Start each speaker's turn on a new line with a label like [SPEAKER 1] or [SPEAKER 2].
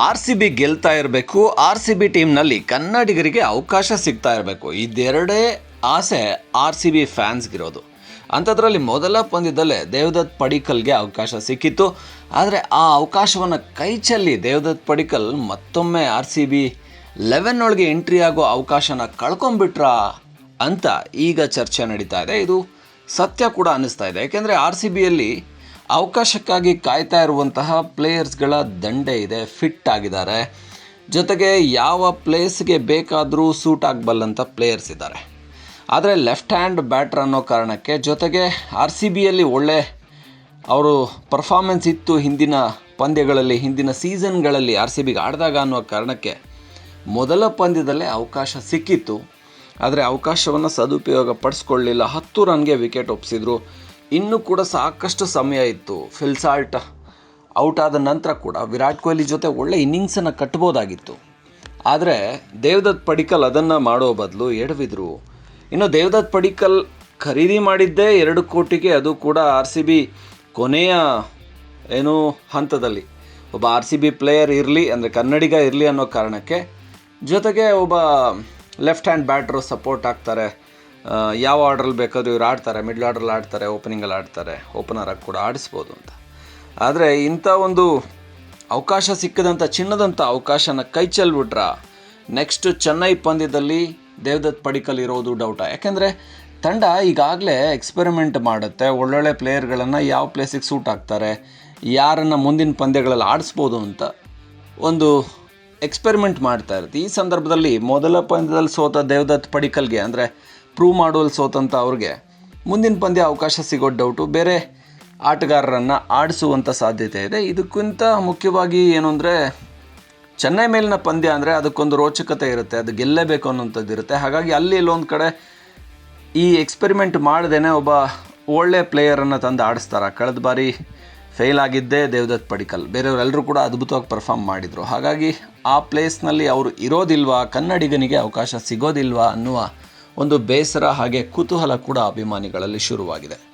[SPEAKER 1] R C B ಗೆಲ್ತಾ ಇರಬೇಕು, R C B ಟೀಮ್ನಲ್ಲಿ ಕನ್ನಡಿಗರಿಗೆ ಅವಕಾಶ ಸಿಗ್ತಾ ಇರಬೇಕು. ಇದೆರಡೇ ಆಸೆ ಆರ್ ಸಿ ಬಿ ಫ್ಯಾನ್ಸ್ಗಿರೋದು. ಅಂಥದ್ರಲ್ಲಿ ಮೊದಲ ಪಂದ್ಯದಲ್ಲೇ ದೇವದತ್ ಪಡಿಕಲ್ಗೆ ಅವಕಾಶ ಸಿಕ್ಕಿತ್ತು. ಆದರೆ ಆ ಅವಕಾಶವನ್ನು ಕೈಚಲ್ಲಿ ದೇವದತ್ ಪಡಿಕಲ್ ಮತ್ತೊಮ್ಮೆ ಆರ್ ಸಿ ಬಿ ಲೆವೆನ್ನೊಳಗೆ ಎಂಟ್ರಿ ಆಗೋ ಅವಕಾಶನ ಕಳ್ಕೊಂಬಿಟ್ರಾ ಅಂತ ಈಗ ಚರ್ಚೆ ನಡೀತಾ ಇದೆ. ಇದು ಸತ್ಯ ಕೂಡ ಅನ್ನಿಸ್ತಾ ಇದೆ. ಯಾಕೆಂದರೆ ಆರ್ ಸಿ ಬಿಯಲ್ಲಿ ಅವಕಾಶಕ್ಕಾಗಿ ಕಾಯ್ತಾ ಇರುವಂತಹ ಪ್ಲೇಯರ್ಸ್ಗಳ ದಂಡೆ ಇದೆ, ಫಿಟ್ ಆಗಿದ್ದಾರೆ. ಜೊತೆಗೆ ಯಾವ ಪ್ಲೇಸ್ಗೆ ಬೇಕಾದರೂ ಸೂಟ್ ಆಗಬಲ್ಲಂಥ ಪ್ಲೇಯರ್ಸ್ ಇದ್ದಾರೆ. ಆದರೆ ಲೆಫ್ಟ್ ಹ್ಯಾಂಡ್ ಬ್ಯಾಟ್ರ್ ಅನ್ನೋ ಕಾರಣಕ್ಕೆ ಜೊತೆಗೆ ಆರ್ ಸಿ ಬಿಯಲ್ಲಿ ಒಳ್ಳೆ ಅವರು ಪರ್ಫಾರ್ಮೆನ್ಸ್ ಇತ್ತು ಹಿಂದಿನ ಪಂದ್ಯಗಳಲ್ಲಿ, ಹಿಂದಿನ ಸೀಸನ್ಗಳಲ್ಲಿ ಆರ್ ಸಿ ಬಿಗೆ ಆಡಿದಾಗ ಅನ್ನೋ ಕಾರಣಕ್ಕೆ ಮೊದಲ ಪಂದ್ಯದಲ್ಲೇ ಅವಕಾಶ ಸಿಕ್ಕಿತ್ತು. ಆದರೆ ಅವಕಾಶವನ್ನು ಸದುಪಯೋಗ ಪಡಿಸ್ಕೊಳ್ಳಿಲ್ಲ. ಹತ್ತು ರನ್ಗೆ ವಿಕೆಟ್ ಒಪ್ಪಿಸಿದ್ರು ಇನ್ನೂ ಕೂಡ ಸಾಕಷ್ಟು ಸಮಯ ಇತ್ತು. ಫಿಲ್ಸಾಲ್ಟ್ ಔಟ್ ಆದ ನಂತರ ಕೂಡ ವಿರಾಟ್ ಕೊಹ್ಲಿ ಜೊತೆ ಒಳ್ಳೆ ಇನ್ನಿಂಗ್ಸನ್ನು ಕಟ್ಬೋದಾಗಿತ್ತು. ಆದರೆ ದೇವದತ್ ಪಡಿಕಲ್ ಅದನ್ನು ಮಾಡೋ ಬದಲು ಎಡವಿದ್ರು. ಇನ್ನು ದೇವದತ್ ಪಡಿಕಲ್ ಖರೀದಿ ಮಾಡಿದ್ದೇ ಎರಡು ಕೋಟಿಗೆ, ಅದು ಕೂಡ ಆರ್ ಸಿ ಬಿ ಕೊನೆಯ ಏನು ಹಂತದಲ್ಲಿ. ಒಬ್ಬ ಆರ್ ಸಿ ಬಿ ಪ್ಲೇಯರ್ ಇರಲಿ, ಅಂದರೆ ಕನ್ನಡಿಗ ಇರಲಿ ಅನ್ನೋ ಕಾರಣಕ್ಕೆ ಜೊತೆಗೆ ಒಬ್ಬ ಲೆಫ್ಟ್ ಹ್ಯಾಂಡ್ ಬ್ಯಾಟ್ರು ಸಪೋರ್ಟ್ ಆಗ್ತಾರೆ ಯಾವ ಆರ್ಡ್ರಲ್ಲಿ ಬೇಕಾದರೂ ಇವ್ರು ಆಡ್ತಾರೆ ಮಿಡ್ಲ್ ಆರ್ಡ್ರಲ್ಲಿ ಆಡ್ತಾರೆ ಓಪನಿಂಗಲ್ಲಿ ಆಡ್ತಾರೆ ಓಪನರ್ ಆಗಿ ಕೂಡ ಆಡಿಸ್ಬೋದು ಅಂತ. ಆದರೆ ಇಂಥ ಒಂದು ಅವಕಾಶ ಸಿಕ್ಕದಂಥ ಚಿನ್ನದಂಥ ಅವಕಾಶನ ಕೈ ಚೆಲ್ಬಿಟ್ರ ನೆಕ್ಸ್ಟ್ ಚೆನ್ನೈ ಪಂದ್ಯದಲ್ಲಿ ದೇವದತ್ ಪಡಿಕಲ್ ಇರೋದು ಡೌಟ ಯಾಕೆಂದರೆ ತಂಡ ಈಗಾಗಲೇ ಎಕ್ಸ್ಪೆರಿಮೆಂಟ್ ಮಾಡುತ್ತೆ, ಒಳ್ಳೊಳ್ಳೆ ಪ್ಲೇಯರ್ಗಳನ್ನು ಯಾವ ಪ್ಲೇಸಿಗೆ ಸೂಟ್ ಆಗ್ತಾರೆ, ಯಾರನ್ನು ಮುಂದಿನ ಪಂದ್ಯಗಳಲ್ಲಿ ಆಡಿಸ್ಬೋದು ಅಂತ ಒಂದು ಎಕ್ಸ್ಪೆರಿಮೆಂಟ್ ಮಾಡ್ತಾ ಇರುತ್ತೆ. ಈ ಸಂದರ್ಭದಲ್ಲಿ ಮೊದಲ ಪಂದ್ಯದಲ್ಲಿ ಸೋತ ದೇವದತ್ ಪಡಿಕಲ್ಗೆ ಅಂದರೆ ಪ್ರೂವ್ ಮಾಡುವಲ್ಲಿ ಸೋತಂಥ ಅವ್ರಿಗೆ. ಮುಂದಿನ ಪಂದ್ಯ ಅವಕಾಶ ಸಿಗೋ ಡೌಟು ಬೇರೆ ಆಟಗಾರರನ್ನು ಆಡಿಸುವಂಥ ಸಾಧ್ಯತೆ ಇದೆ. ಇದಕ್ಕಿಂತ ಮುಖ್ಯವಾಗಿ ಏನು ಅಂದರೆ, ಚೆನ್ನೈ ಮೇಲಿನ ಪಂದ್ಯ ಅಂದರೆ ಅದಕ್ಕೊಂದು ರೋಚಕತೆ ಇರುತ್ತೆ, ಅದು ಗೆಲ್ಲಬೇಕು ಅನ್ನೋಂಥದ್ದು ಇರುತ್ತೆ. ಹಾಗಾಗಿ ಅಲ್ಲಿ ಇಲ್ಲೊಂದು ಕಡೆ ಈ ಎಕ್ಸ್ಪೆರಿಮೆಂಟ್ ಮಾಡ್ದೇ ಒಬ್ಬ ಒಳ್ಳೆ ಪ್ಲೇಯರನ್ನು ತಂದು ಆಡಿಸ್ತಾರೆ. ಕಳೆದ ಬಾರಿ ಫೇಲ್ ಆಗಿದ್ದೇ ದೇವದತ್ ಪಡಿಕಲ್. ಬೇರೆಯವರೆಲ್ಲರೂ ಕೂಡ ಅದ್ಭುತವಾಗಿ ಪರ್ಫಾರ್ಮ್ ಮಾಡಿದರು. ಹಾಗಾಗಿ ಆ ಪ್ಲೇಸ್ನಲ್ಲಿ ಅವರು ಇರೋದಿಲ್ವಾ, ಕನ್ನಡಿಗನಿಗೆ ಅವಕಾಶ ಸಿಗೋದಿಲ್ವಾ ಅನ್ನುವ ಒಂದು ಬೇಸರ ಹಾಗೆ ಕುತೂಹಲ ಕೂಡ ಅಭಿಮಾನಿಗಳಲ್ಲಿ ಶುರುವಾಗಿದೆ.